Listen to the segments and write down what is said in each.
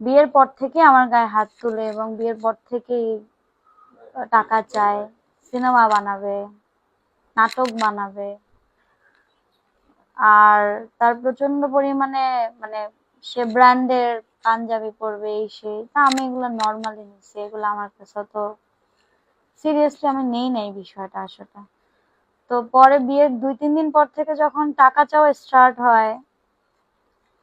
বিয়ের পর থেকে আমার গায়ে হাত তুলে এবং বিয়ের পর থেকেই টাকা চায়, সিনেমা বানাবে, নাটক বানাবে। আর তার প্রচণ্ড পরিমাণে মানে সে ব্র্যান্ডের পাঞ্জাবি পরবে, এই সেই। তা আমি এগুলো নর্মালি নিচ্ছি এগুলো আমার কাছে অত সিরিয়াসলি আমি নেই নাই বিষয়টা আসলে। তো পরে বিয়ের দুই তিন দিন পর থেকে যখন টাকা চাওয়া স্টার্ট হয়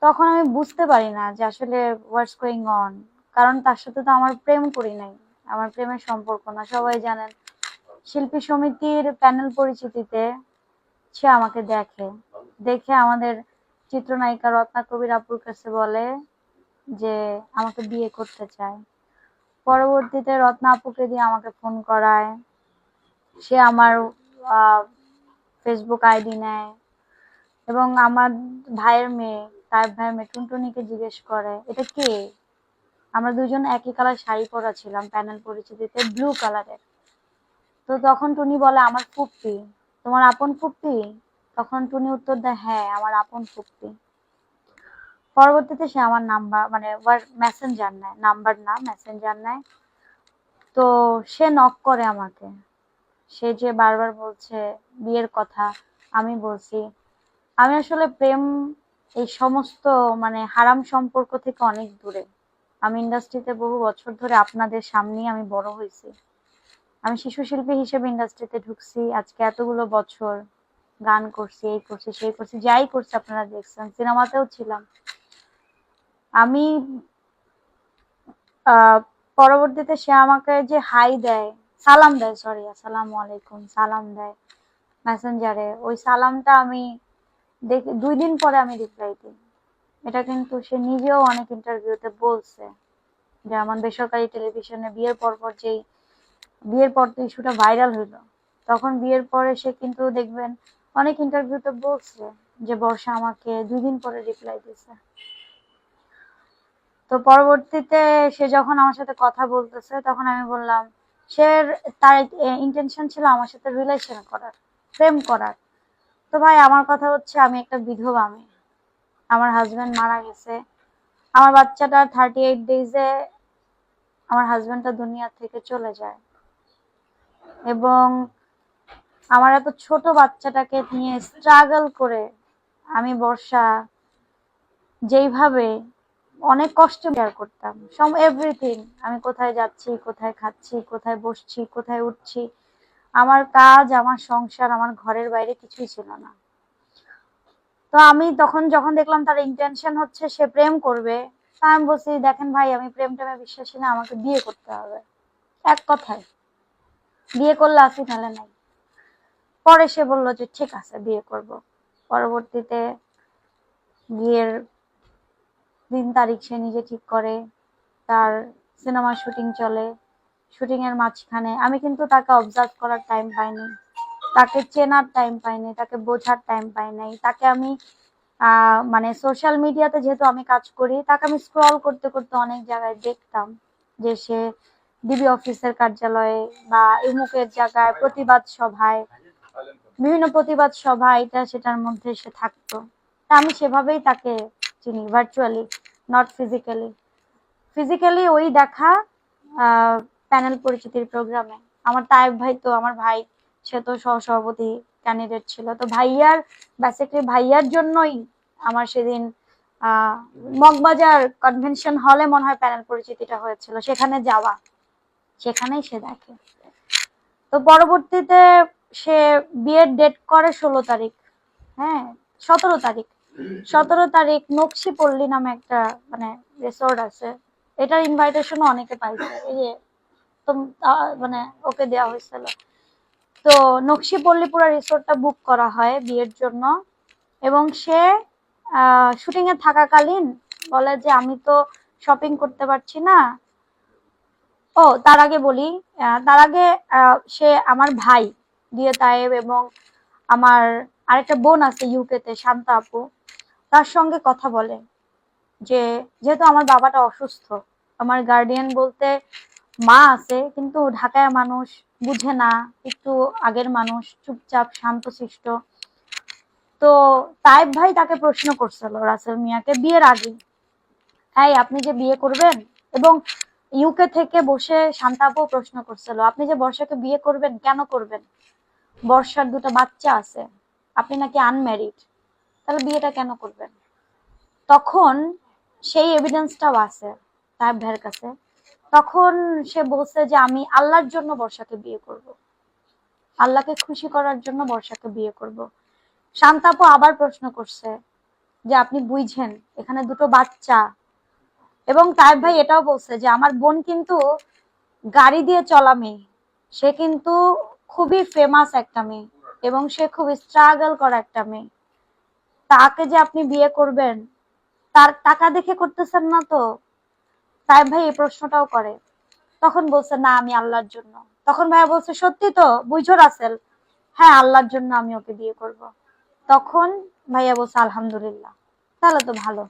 তখন আমি বুঝতে পারি না যে আসলে হোয়াটস গোয়িং অন কারণ তার সাথে তো আমার প্রেম করি নাই। আমার প্রেমের সম্পর্ক না। সবাই জানেন, শিল্পী সমিতির প্যানেল পরিচিতিতে সে আমাকে দেখে। দেখে আমাদের চিত্রনায়িকা রত্না কবির আপুর কাছে বলে যে, আমাকে বিয়ে করতে চায়। পরবর্তীতে রত্না আপুকে দিয়ে আমাকে ফোন করায়। সে আমার ফেসবুক আইডি নেয়। এবং আমার ভাইয়ের মেয়ে তার ভাই টুনটুনিকে জিজ্ঞেস করে, এটা কে? আমরা দুজন একই কালার শাড়ি পরা ছিলাম প্যানেল পরিচিতিতে ব্লু কালারের তো তখন টুনি বলে, আমার ফুপ্পি তোমার আপন ফুপ্পি তখন টুনি উত্তর দেয় হ্যাঁ আমার আপন ফুপ্পি পরবর্তীতে সে আমার নাম্বার মানে মেসেঞ্জার নেয় নাম্বার না মেসেঞ্জার নেয়। তো সে নক করে আমাকে। সে যে বারবার বলছে, বিয়ের কথা আমি বলছি। আমি আসলে প্রেম এই সমস্ত মানে হারাম সম্পর্ক থেকে অনেক দূরে। আমি ইন্ডাস্ট্রিতে বহু বছর ধরে আপনাদের সামনেই আমি বড় হয়েছি। আমি শিশু শিল্পী হিসেবে ইন্ডাস্ট্রিতে ঢুকছি, আজকে এতগুলো বছর গান করছি, এই করছি, সেই করছি, যাই করছি আপনারা দেখছেন, সিনেমাতেও ছিলাম। আমি পরবর্তীতে সে আমাকে যে হাই দেয়, সালাম দেয় সরি আসসালামু আলাইকুম, সালাম দেয় মেসেঞ্জারে ওই সালামটা আমি দুই দিন পরে আমি রিপ্লাই দিই। এটা কিন্তু সে নিজেও অনেক ইন্টারভিউতে বলছে যে, আমার বেসরকারি টেলিভিশনে বিয়ের পর পর যেই, বিয়ের পর তো ইস্যুটা ভাইরাল হইল। তখন বিয়ের পরে সে কিন্তু দেখবেন অনেক ইন্টারভিউতে বলছে যে, বর্ষা আমাকে দুই দিন পরে রিপ্লাই দিছে তো পরবর্তীতে সে যখন আমার সাথে কথা বলতেছে, তখন আমি বললাম, সে তার ইন্টেনশন ছিল আমার সাথে রিলেশন করার, প্রেম করার। তো ভাই, আমার কথা হচ্ছে আমি একটা বিধবা মেয়ে। আমার হাজবেন্ড মারা গেছে। আমার বাচ্চাটা থার্টি এইট ডেজে আমার হাজবেন্ডটা দুনিয়া থেকে চলে যায়। এবং আমার এত ছোট বাচ্চাটাকে নিয়ে স্ট্রাগল করে আমি বর্ষা যেইভাবে অনেক কষ্ট বেয়ার করতাম। সম এভরিথিং আমি কোথায় যাচ্ছি, কোথায় খাচ্ছি, কোথায় বসছি, কোথায় উঠছি আমার কাজ, আমার সংসার, আমার ঘরের বাইরে কিছুই ছিল না। তো আমি তখন যখন দেখলাম তার ইন্টেনশন হচ্ছে সে প্রেম করবে, তা আমি বলছি, দেখেন ভাই, আমি প্রেম টেমে বিশ্বাসী না, আমাকে বিয়ে করতে হবে। এক কথায়। বিয়ে করলে আসি নাহলে নাই। পরে সে বলল যে, ঠিক আছে, বিয়ে করব। পরবর্তীতে বিয়ের দিন তারিখ সে নিজে ঠিক করে, তার সিনেমা শুটিং চলে। শুটিং এর মাঝখানে। আমি কিন্তু তাকে অবজার্ভ করার টাইম পাইনি। তাকে চেনার টাইম পাইনি, তাকে বোঝার টাইম পাই নাই তাকে আমি মানে সোশ্যাল মিডিয়াতে যেহেতু আমি কাজ করি, তাকে আমি স্ক্রল করতে করতে অনেক জায়গায় দেখতাম যে সে ডিবি অফিসের কার্যালয়ে বা ইমুকের জায়গায় প্রতিবাদ সভায়, বিভিন্ন প্রতিবাদ সভা এটা সেটার মধ্যে সে থাকতো। তা আমি সেভাবেই তাকে চিনি ভার্চুয়ালি নট ফিজিক্যালি ফিজিক্যালি ওই দেখা প্যানেল পরিচিতির প্রোগ্রামে আমার তাইব ভাই তো, আমার ভাই, সে তো সহসভাপতি ক্যান্ডিডেট ছিল। তো ভাইয়ার বেসিক্যালি ভাইয়ার জন্যই আমার সেদিন মগবাজার কনভেনশন হলে মনে হয় প্যানেল পরিচিতিটা হয়েছিল। সেখানে যাওয়া। সেখানেই সে দেখে। তো পরবর্তীতে সে বিয়ের ডেট করে ষোলো তারিখ। হ্যাঁ সতেরো তারিখ। সতেরো তারিখ নকশি পল্লী নামে একটা মানে রিসোর্ট আছে। এটার ইনভাইটেশনও অনেকে পাইছে। এই যে মানে ওকে দেওয়া হয়েছিল। তো রিসোর্টটা বুক করা হয় বিয়ের জন্য। এবং সে শুটিং এ থাকাকালীন বলে যে, আমি তো শপিং করতে পারছি না। ও, তার আগে বলি তার আগে সে আমার ভাই দিয়ে তায়েব এবং আমার আরেকটা বোন আছে ইউকেতে শান্তা আপু, তার সঙ্গে কথা বলে যে, যেহেতু আমার বাবাটা অসুস্থ, আমার গার্ডিয়ান বলতে মা আছে, কিন্তু ঢাকায় মানুষ বুঝে না, একটু আগের মানুষ, চুপচাপ, শান্তশিষ্ট। তো তাইব ভাই তাকে প্রশ্ন করছিল রাসেল মিয়াকে বিয়ের আগে হ্যাঁ আপনি যে বিয়ে করবেন? এবং ইউকে থেকে বসে শান্তাপু প্রশ্ন করছিল, আপনি যে বর্ষাকে বিয়ে করবেন, কেন করবেন? বর্ষার দুটো বাচ্চা আছে, আপনি নাকি আনম্যারিড তাহলে বিয়েটা কেন করবেন? তখন সেই এভিডেন্সটাও আছে তার ভাইয়ের কাছে। তখন সে বলছে যে, আমি আল্লাহর জন্য বর্ষাকে বিয়ে করব। আল্লাহকে খুশি করার জন্য বর্ষাকে বিয়ে করব। শান্তাপু আবার প্রশ্ন করছে যে, আপনি বুঝছেন এখানে দুটো বাচ্চা। এবং তাইব ভাই এটাও বলছে যে, আমার বোন কিন্তু গাড়ি দিয়ে চলা মেয়ে। সে কিন্তু খুবই ফেমাস একটা মেয়ে এবং সে খুব স্ট্রাগল করা একটা মেয়ে। তাকে যে আপনি বিয়ে করবেন, তার টাকা দেখে করতেছেন না তো? তাইব ভাই এই প্রশ্নটাও করে। তখন বলছে, না, আমি আল্লাহর জন্য। তখন ভাইয়া বলছে, সত্যি তো, বুঝো রাসেল হ্যাঁ আল্লাহর জন্য আমি ওকে বিয়ে করব। তখন ভাইয়া বলছে, আলহামদুলিল্লাহ, তাহলে তো ভালো।